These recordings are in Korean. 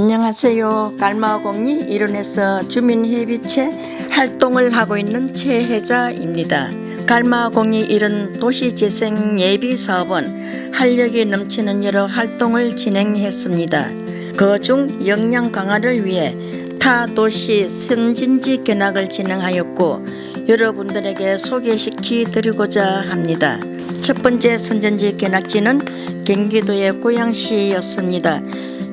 안녕하세요. 갈마공리 일원에서 주민회비체 활동을 하고 있는 최혜자입니다. 갈마공리 일원 도시재생 예비사업은 활력이 넘치는 여러 활동을 진행했습니다. 그 중 역량 강화를 위해 타 도시 선진지 견학을 진행하였고 여러분들에게 소개시키 드리고자 합니다. 첫 번째 선진지 견학지는 경기도의 고양시였습니다.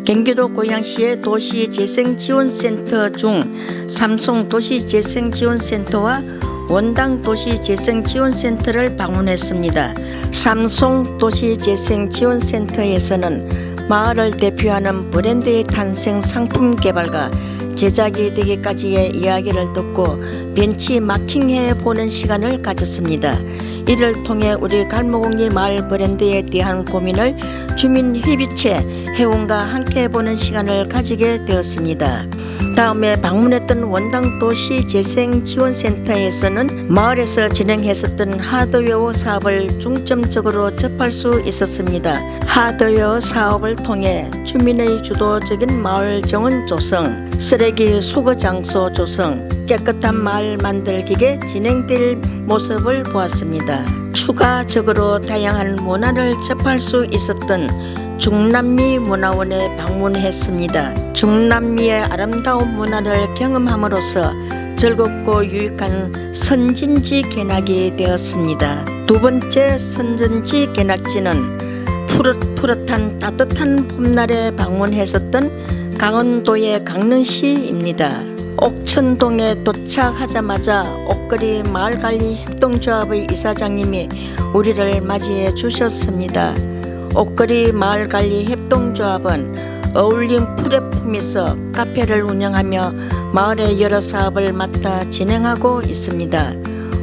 경기도 고양시의 도시재생지원센터 중 삼성 도시재생지원센터와 원당 도시재생지원센터를 방문했습니다. 삼성 도시재생지원센터에서는 마을을 대표하는 브랜드의 탄생 상품 개발과 제작이 되기까지의 이야기를 듣고 벤치 마킹해 보는 시간을 가졌습니다. 이를 통해 우리 갈모공리 마을 브랜드에 대한 고민을 주민회비체 회원과 함께 해보는 시간을 가지게 되었습니다. 다음에 방문했던 원당 도시 재생 지원센터에서는 마을에서 진행했었던 하드웨어 사업을 중점적으로 접할 수 있었습니다. 하드웨어 사업을 통해 주민의 주도적인 마을 정원 조성, 쓰레기 수거 장소 조성, 깨끗한 마을 만들기에 진행될 모습을 보았습니다. 추가적으로 다양한 문화를 접할 수 있었던 중남미 문화원에 방문했습니다. 중남미의 아름다운 문화를 경험함으로써 즐겁고 유익한 선진지 견학이 되었습니다. 두 번째 선진지 견학지는 푸릇푸릇한 따뜻한 봄날에 방문했었던 강원도의 강릉시입니다. 옥천동에 도착하자마자 옥거리 마을관리 협동조합의 이사장님이 우리를 맞이해 주셨습니다. 옥거리 마을관리 협동조합은 어울림 플랫폼에서 카페를 운영하며 마을의 여러 사업을 맡아 진행하고 있습니다.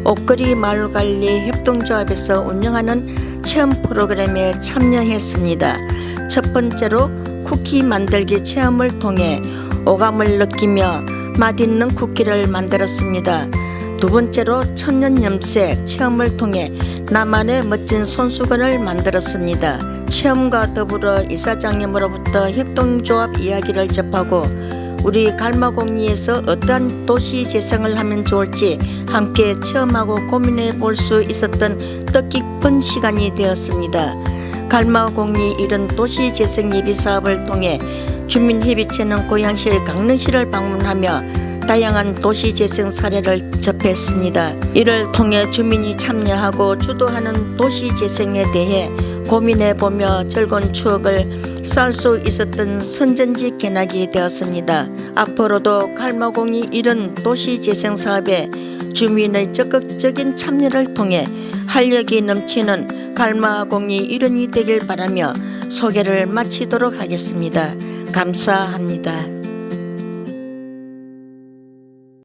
옥거리 마을관리 협동조합에서 운영하는 체험 프로그램에 참여했습니다. 첫 번째로 쿠키 만들기 체험을 통해 오감을 느끼며 맛있는 쿠키를 만들었습니다. 두 번째로 천년 염색 체험을 통해 나만의 멋진 손수건을 만들었습니다. 체험과 더불어 이사장님으로부터 협동조합 이야기를 접하고 우리 갈마공리에서 어떠한 도시 재생을 하면 좋을지 함께 체험하고 고민해 볼 수 있었던 뜻깊은 시간이 되었습니다. 갈마공리 이런 도시 재생 예비 사업을 통해 주민협의체는 고양시의 강릉시를 방문하며 다양한 도시 재생 사례를 접했습니다. 이를 통해 주민이 참여하고 주도하는 도시 재생에 대해 고민해 보며 즐거운 추억을 쌓을 수 있었던 선전지 견학이 되었습니다. 앞으로도 갈마공이 이런 도시 재생 사업에 주민의 적극적인 참여를 통해 활력이 넘치는 갈마공이 일원이 되길 바라며 소개를 마치도록 하겠습니다. 감사합니다.